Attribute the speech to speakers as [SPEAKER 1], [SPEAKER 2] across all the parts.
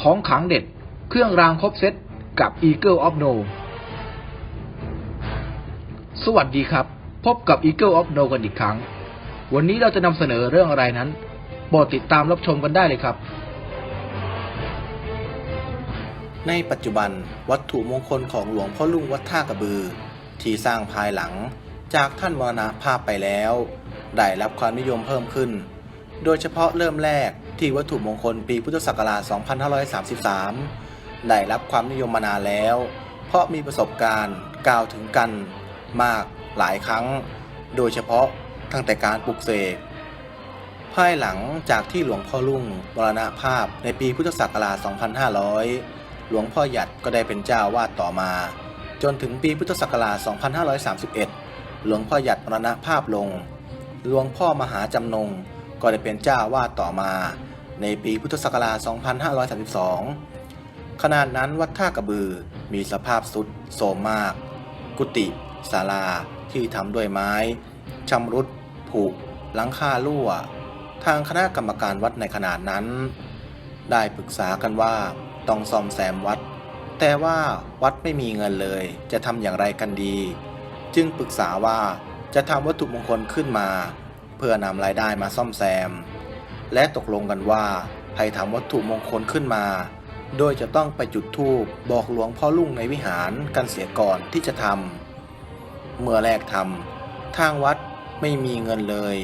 [SPEAKER 1] ของขังเด็ด เครื่องรางครบเซตกับ Eagle of No สวัสดีครับ พบกับ Eagle of No กันอีกครั้ง วันนี้เราจะนำเสนอเรื่องอะไรนั้นโปรดติดตามรับชมกันได้เลยครับ
[SPEAKER 2] ในปัจจุบันวัตถุมงคลของหลวงพ่อลุงวัดท่ากระบือ ที่สร้างภายหลังจากท่านมรณภาพไปแล้ว ได้รับความนิยมเพิ่มขึ้น โดยเฉพาะเริ่มแรก ที่วัตถุมงคลปีพุทธศักราช 2533 ได้รับความนิยมมานานแล้ว เพราะมีประสบการณ์กล่าวถึงกันมากหลายครั้ง โดยเฉพาะตั้งแต่การปลุกเสกภายหลังจากที่หลวงพ่อรุ่งมรณภาพในปีพุทธศักราช 2500 หลวงพ่อหยัดก็ได้เป็นเจ้าวาดต่อมา จนถึงปีพุทธศักราช 2531 หลวงพ่อหยัดมรณภาพลง หลวงพ่อมหาจำนง ก็ได้เป็นเจ้าวาดต่อมา ในปีพุทธศักราช 2532 ขนาดนั้นวัดท่ากระบือมีสภาพสุดโทรมมาก กุฏิศาลาที่ทำด้วยไม้ชำรุดผุหลังคารั่ว ทางคณะกรรมการวัดในขนาดนั้น ได้ปรึกษากันว่าต้องซ่อมแซมวัด แต่ว่าวัดไม่มีเงินเลย จะทำอย่างไรกันดี จึงปรึกษาว่าจะทำวัตถุมงคลขึ้นมา พื่อนำรายได้มาซ่อมแซม และตกลงกันว่าให้ทำวัตถุมงคลขึ้นมา โดยจะต้องไปจุดธูปบอกหลวงพ่อลุ่งในวิหารกันเสียก่อนที่จะทำเมื่อแรกทำทางวัดไม่มีเงินเลย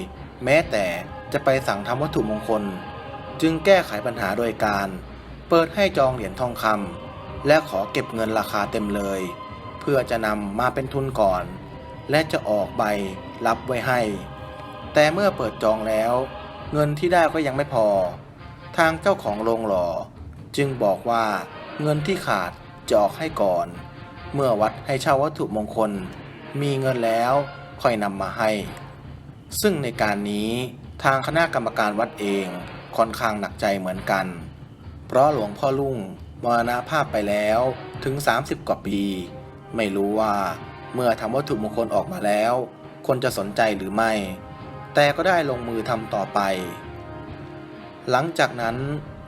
[SPEAKER 2] แม้แต่จะไปสั่งทำวัตถุมงคล จึงแก้ไขปัญหาโดยการ เปิดให้จองเหรียญทองคำและขอเก็บเงินราคาเต็มเลย เพื่อจะนำมาเป็นทุนก่อน และจะออกใบรับไว้ให้ แต่เมื่อเปิดจองแล้ว เงินที่ได้ก็ยังไม่พอ ทางเจ้าของโรงหล่อ จึงบอกว่าเงินที่ขาดจะออกให้ก่อน เมื่อวัดให้เช่าวัตถุมงคล มีเงินแล้วค่อยนำมาให้ ซึ่งในการนี้ทางคณะกรรมการวัดเองค่อนข้างหนักใจเหมือนกัน เพราะหลวงพ่อลุ่งมรณภาพไปแล้วถึง 30 กว่าปี ไม่รู้ว่าเมื่อทำวัตถุมงคลออกมาแล้ว คนจะสนใจหรือไม่ แต่ก็ได้ลงมือทำต่อไป หลังจากนั้น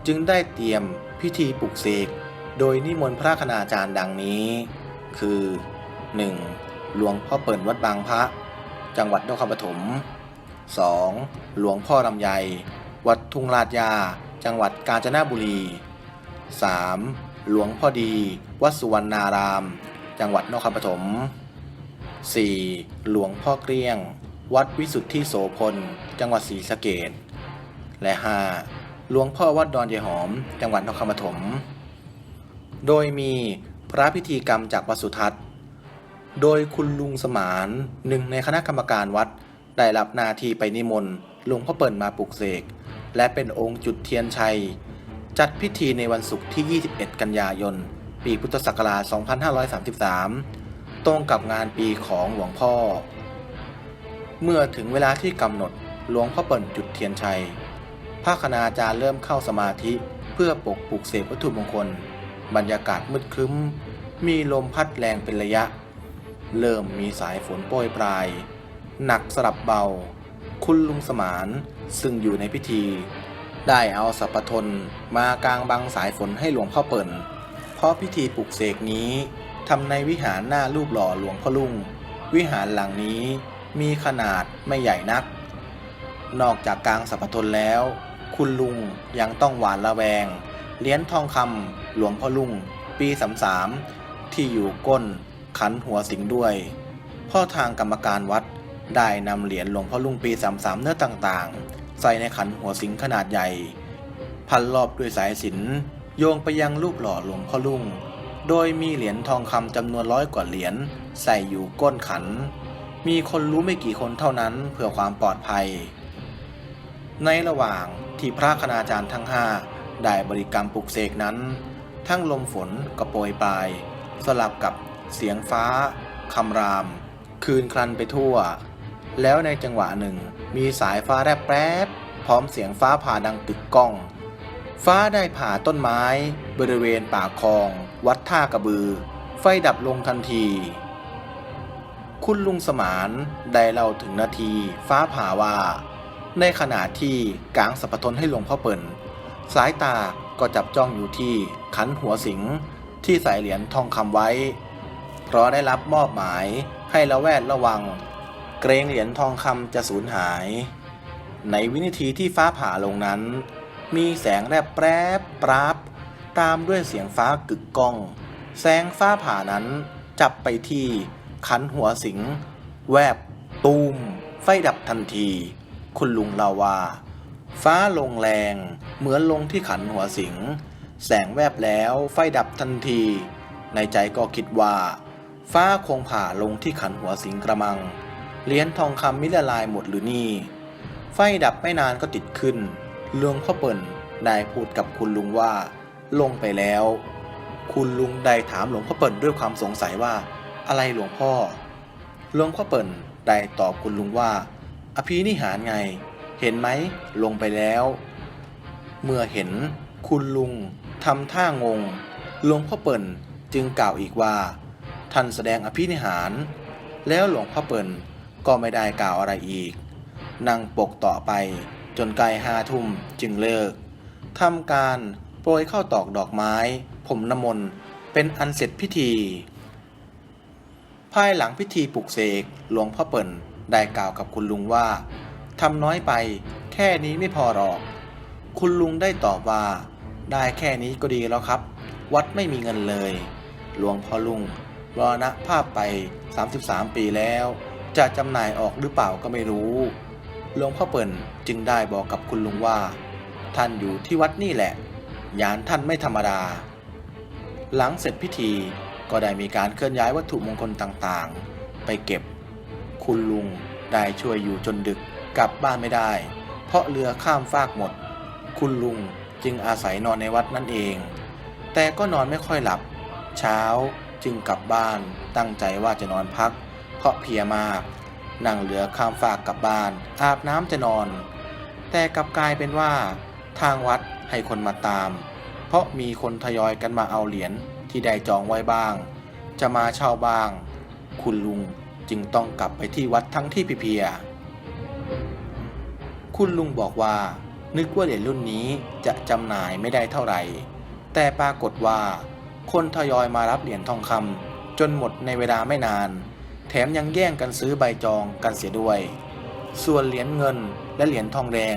[SPEAKER 2] จึงได้เตรียมพิธีปลุกเสกโดยนิมนต์พระคณาจารย์ดังนี้ คือ 1. หลวงพ่อเปิ่นวัดบางพระ จังหวัดนครปฐม 2. หลวงพ่อลำไย วัดทุ่งลาดยา จังหวัดกาญจนบุรี 3. หลวงพ่อดี วัดสุวรรณาราม จังหวัดนครปฐม 4. หลวงพ่อเกลี้ยง วัดวิสุทธิโสพล จังหวัดศรีสะเกษและ 5. หลวงพ่อวัดดอนเยหอม จังหวัดนครปฐม โดยมีพระพิธีกรรมจากวัดสุทัศน์ โดยคุณลุงสมานหนึ่งในคณะกรรมการวัดได้รับหน้าที่ไปนิมนต์หลวงพ่อเปิ่นมาปลุกเสก และเป็นองค์จุดเทียนชัย จัดพิธีในวันศุกร์ที่ 21 กันยายน ปีพุทธศักราช 2533 ตรงกับงานปีของหลวงพ่อ เมื่อถึงเวลาที่กำหนดหลวงพ่อเปิ่นจุดเทียนชัยพระคณาจารย์เริ่มเข้าสมาธิ เพื่อปกปลุกเสกวัตถุมงคล บรรยากาศมืดครึ้ม มีลมพัดแรงเป็นระยะ เริ่มมีสายฝนโปรยปลาย หนักสลับเบา คุณลุงสมานซึ่งอยู่ในพิธี ได้เอาสัพพทนมากางบังสายฝนให้หลวงพ่อเปิ่น เพราะพิธีปลุกเสกนี้ทำในวิหารหน้ารูปหล่อหลวงพ่อลุง วิหารหลังนี้ มีขนาดไม่ใหญ่นัก นอกจากกลางสัพพทนแล้ว คุณลุงยังต้องหวานระแวงเหรียญทองคำหลวงพ่อลุงปีสามสามที่อยู่ก้นขันหัวสิงด้วย พ่อทางกรรมการวัดได้นำเหรียญหลวงพ่อลุงปีสามสามเนื้อต่างๆ ใส่ในขันหัวสิงขนาดใหญ่ พันรอบด้วยสายสินโยงไปยังรูปหล่อหลวงพ่อลุงโดยมีเหรียญทองคำจำนวนร้อยกว่าเหรียญใส่อยู่ก้นขัน มีคนรู้ไม่กี่คนเท่านั้นเพื่อความปลอดภัย ในระหว่างที่พระคณาจารย์ทั้งห้าได้บริกรรมปลุกเสกนั้น ทั้งลมฝนก็โปรยปลาย สลับกับเสียงฟ้าคำราม คืนคลันไปทั่ว แล้วในจังหวะหนึ่งมีสายฟ้าแรบแปรบพร้อมเสียงฟ้าผ่าดังตึกก้อง ฟ้าได้ผ่าต้นไม้ บริเวณป่าคลอง วัดท่ากระบือ ไฟดับลงทันที คุณลุงสมานได้เล่าถึงนาทีฟ้าผ่าว่า ในขณะที่กางสัพทนให้หลวงพ่อเปิ่นสายตาก็จับจ้องอยู่ที่ขันหัวสิงที่ใส่เหรียญทองคำไว้ เพราะได้รับมอบหมายให้ระแวดระวัง เกรงเหรียญทองคำจะสูญหาย ในวินาทีที่ฟ้าผ่าลงนั้น มีแสงแรบแปรบปราบ ตามด้วยเสียงฟ้ากึกก้อง แสงฟ้าผ่านั้นจับไปที่ ขันหัวสิง แวบ ตูม ไฟดับทันที คุณลุงเล่าว่าฟ้าลงแรง เหมือนลงที่ขันหัวสิง แสงแวบแล้วไฟดับทันที ในใจก็คิดว่า ฟ้าคงผ่าลงที่ขันหัวสิงกระมังเหรียญทองคำมิละลายหมดหรือนี่ ไฟดับไม่นานก็ติดขึ้นหลวงพ่อเปิ่นได้พูดกับคุณลุงว่า ลงไปแล้ว คุณลุงได้ถามหลวงพ่อเปิ่นด้วยความสงสัยว่า อะไรหลวงพ่อ หลวงพ่อเปิ่นได้ตอบคุณลุงว่า อภินิหารไง เห็นไหมลงไปแล้ว เมื่อเห็นคุณลุงทำท่างง หลวงพ่อเปิ่นจึงกล่าวอีกว่า ท่านแสดงอภินิหาร แล้วหลวงพ่อเปิ่นก็ไม่ได้กล่าวอะไรอีก นั่งปกต่อไปจนใกล้ห้าทุ่มจึงเลิกทำการโปรยเข้าวตอกดอกไม้ ผมน้ำมนต์เป็นอันเสร็จพิธี ภายหลังพิธีปลุกเสกหลวงพ่อเปิ่นได้กล่าวกับคุณลุงว่าทำน้อยไป แค่นี้ไม่พอหรอก คุณลุงได้ตอบว่า ได้แค่นี้ก็ดีแล้วครับ วัดไม่มีเงินเลย หลวงพ่อลุงรอณภาพไป 33 ปีแล้ว จะจำหน่ายออกหรือเปล่าก็ไม่รู้ หลวงพ่อเปิ่นจึงได้บอกกับคุณลุงว่า ท่านอยู่ที่วัดนี่แหละ ยานท่านไม่ธรรมดา หลังเสร็จพิธี ก็ได้มีการเคลื่อนย้ายวัตถุมงคลต่างๆ ไปเก็บ คุณลุงได้ช่วยอยู่จนดึกกลับบ้านไม่ได้ เพราะเรือข้ามฟากหมด คุณลุงจึงอาศัยนอนในวัดนั่นเอง แต่ก็นอนไม่ค่อยหลับ เช้าจึงกลับบ้านตั้งใจว่าจะนอนพัก เพราะเพลียมาก นั่งเรือข้ามฟากกลับบ้าน อาบน้ำจะนอน แต่กลับกลายเป็นว่า ทางวัดให้คนมาตาม เพราะมีคนทยอยกันมาเอาเหรียญที่ได้จองไว้บ้าง จะมาเช่าบ้าง คุณลุงจึงต้องกลับไปที่วัดทั้งที่เพีย คุณลุงบอกว่า นึกว่าเหรียญรุ่นนี้จะจำหน่ายไม่ได้เท่าไหร่ แต่ปรากฏว่า คนทยอยมารับเหรียญทองคำจนหมดในเวลาไม่นาน แถมยังแย่งกันซื้อใบจองกันเสียด้วย ส่วนเหรียญเงินและเหรียญทองแดง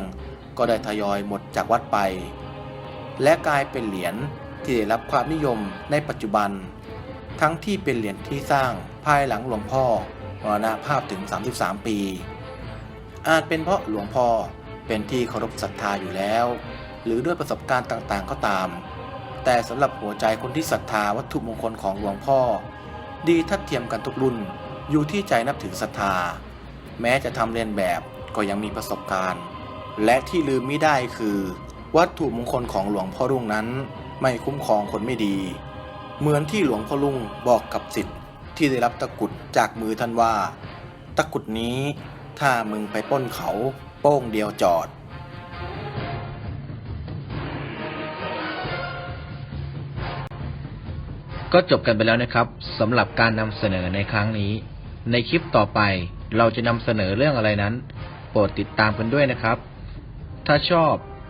[SPEAKER 2] ก็ได้ทยอยหมดจากวัดไป และกลายเป็นเหรียญที่ได้รับความนิยมในปัจจุบัน ทั้งที่เป็นเหรียญที่สร้างภายหลังหลวงพ่อมรณภาพถึง 33 ปี อาจเป็นเพราะหลวงพ่อเป็นที่เคารพศรัทธาอยู่แล้ว หรือด้วยประสบการณ์ต่างๆ ก็ตาม แต่สำหรับหัวใจคนที่ศรัทธาวัตถุมงคลของหลวงพ่อ ดีทัดเทียมกันทุกรุ่นอยู่ที่ใจนับถือศรัทธา แม้จะทำเรียนแบบก็ยังมีประสบการณ์ และที่ลืมไม่ได้คือ วัตถุมงคลของหลวงพ่อรุ่งนั้น ไม่คุ้มครองคนไม่ดี เหมือนที่หลวงพ่อลุงบอกกับสิทธิ์ที่ได้รับตะกุดจากมือท่านว่า ตะกุดนี้ถ้ามึงไปป้นเขาโป้งเดียวจอด
[SPEAKER 1] ก็จบกันไปแล้วนะครับสำหรับการนำเสนอในครั้งนี้ ในคลิปต่อไปเราจะนำเสนอเรื่องอะไรนั้น โปรดติดตามกันด้วยนะครับ ถ้าชอบ